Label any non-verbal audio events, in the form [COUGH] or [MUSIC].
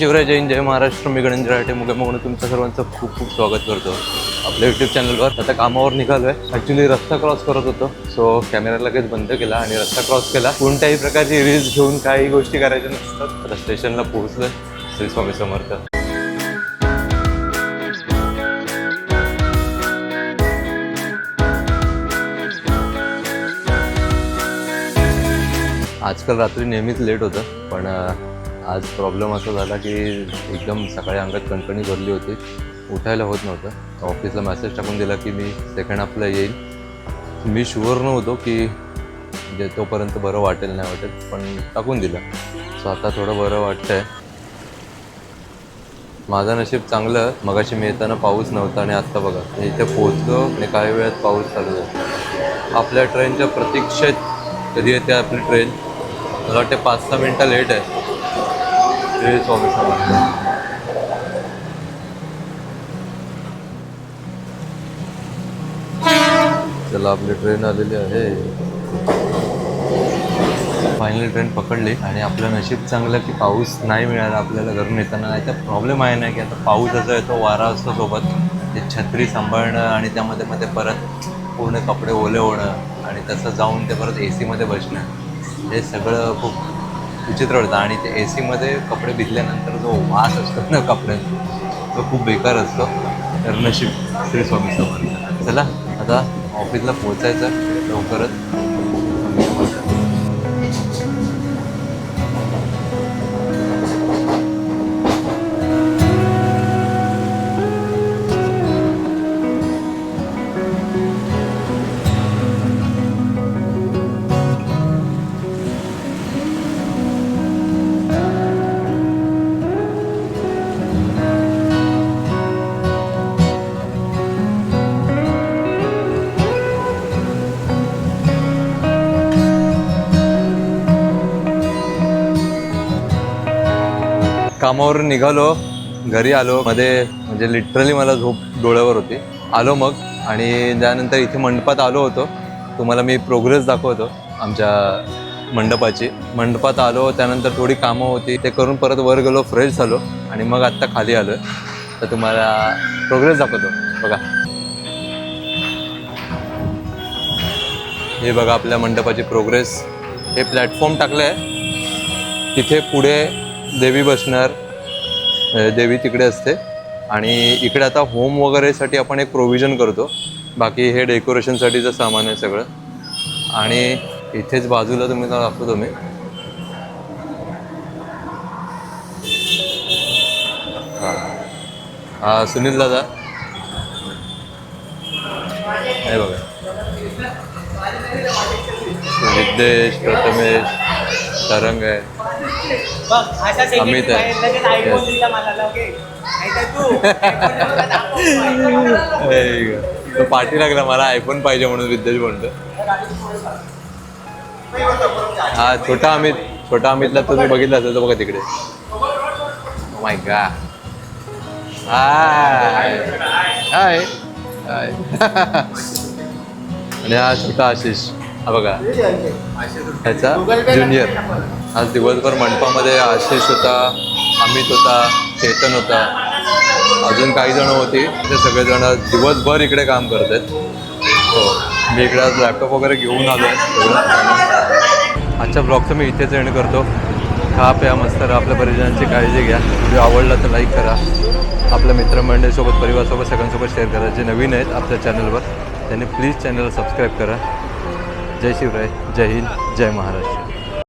शिवराय जैन जय महाराष्ट्र मी गणेश राठे मुगे म्हणून तुमचं सर्वांचं खूप खूप स्वागत करतो. आपल्या युट्यूब चॅनलवर आता कामावर निघालो आहे ॲक्च्युली रस्ता क्रॉस करत होतो. सो कॅमेरा लगेच बंद केला आणि रस्ता क्रॉस केला. कोणत्याही प्रकारची रील्स घेऊन काही गोष्टी करायच्या नसतात. आता स्टेशनला पोहोचलं श्री स्वामी समर्थ. आजकाल रात्री नेहमीच लेट होतं. पण आज प्रॉब्लेम असा झाला की एकदम सकाळी अंगात कणकणी भरली होती. उठायला होत नव्हतं. ऑफिसला मेसेज टाकून दिला की मी सेकंड हाफला येईल. मी शुअर नव्हतो की म्हणजे तोपर्यंत बरं वाटेल नाही वाटेल पण टाकून दिलं. सो आता थोडं बरं वाटतंय. माझं नशीब चांगलं मगाशी मी येताना पाऊस नव्हता आणि आत्ता बघा. इथे पोहोचलो आणि काही वेळात पाऊस चालू झाला. आपल्या ट्रेनच्या प्रतीक्षेत कधी येते आपली ट्रेन मला वाटते पाच सहा मिनटं लेट आहे. श्री स्वामी समर्थ चला आपली ट्रेन आलेली आहे. फायनली ट्रेन पकडली आणि आपलं नशीब चांगलं की पाऊस नाही मिळाला आपल्याला घरून येताना. नाही तर प्रॉब्लेम आहे ना की आता पाऊस असा येतो वारा असतो सोबत. ते छत्री सांभाळणं आणि त्यामध्ये मध्ये परत पूर्ण कपडे ओले होणं आणि तसं जाऊन ते परत ए सीमध्ये बसणं. हे सगळं खूप विचित्र वाटतं. आणि ते ए सीमध्ये कपडे भिजल्यानंतर जो वास असतो ना कपड्यांचा तो खूप बेकार असतो. तर नशीब श्री स्वामी समर्थ. चला आता ऑफिसला पोचायचं लवकरच. कामावरून निघालो घरी आलो. मध्ये म्हणजे लिटरली मला झोप डोळ्यावर होती. आलो मग आणि त्यानंतर इथे मंडपात आलो होतो. तुम्हाला मी प्रोग्रेस दाखवतो आमच्या मंडपाची. मंडपात आलो त्यानंतर थोडी कामं होती. ते करून परत वर गेलो फ्रेश झालो आणि मग आत्ता खाली आलो तर तुम्हाला प्रोग्रेस दाखवतो. बघा. हे बघा आपल्या मंडपाची प्रोग्रेस हे प्लॅटफॉर्म टाकलं आहे तिथे पुढे देवी बसणार देवी तिकडे असते. आणि इकडे आता होम वगैरेसाठी आपण एक प्रोव्हिजन करतो. बाकी हे डेकोरेशनसाठीचं सामान आहे सगळं. आणि इथेच बाजूला तुम्ही का दाखवतो मी हां. हा सुनील दादा. हे बघा. विद्देश प्रथमेश तरंग आहे. अमित आहे. तू. [LAUGHS] तो पाठी लागला मला आयफोन पाहिजे म्हणून विद्येश म्हणतो. हा छोटा अमित छोटा अमितला तुम्ही बघितला असेल तर बघा तिकडे. माय गा हाय हाय हाय आणि हा छोटा आशिष. हा बघा. ह्याचा ज्युनियर आज दिवसभर मंडपामध्ये आशिष होता अमित होता चेतन होता. अजून काही जण होती ते सगळेजण दिवसभर इकडे काम करत आहेत हो मी इकडे आज लॅपटॉप वगैरे घेऊन आलो आहे आजच्या ब्लॉगचं मी इथेच एंड करतो. खा प्या मस्त राहा आपल्या परिजनांची काळजी घ्या. व्हिडिओ आवडला तर लाईक करा. आपल्या मित्रमंडळीसोबत परिवारासोबत सगळ्यांसोबत शेअर करा. जे नवीन आहेत आपल्या चॅनलवर त्यांनी प्लीज चॅनलला सबस्क्राईब करा. जय शिवराय जय हिंद जय महाराष्ट्र.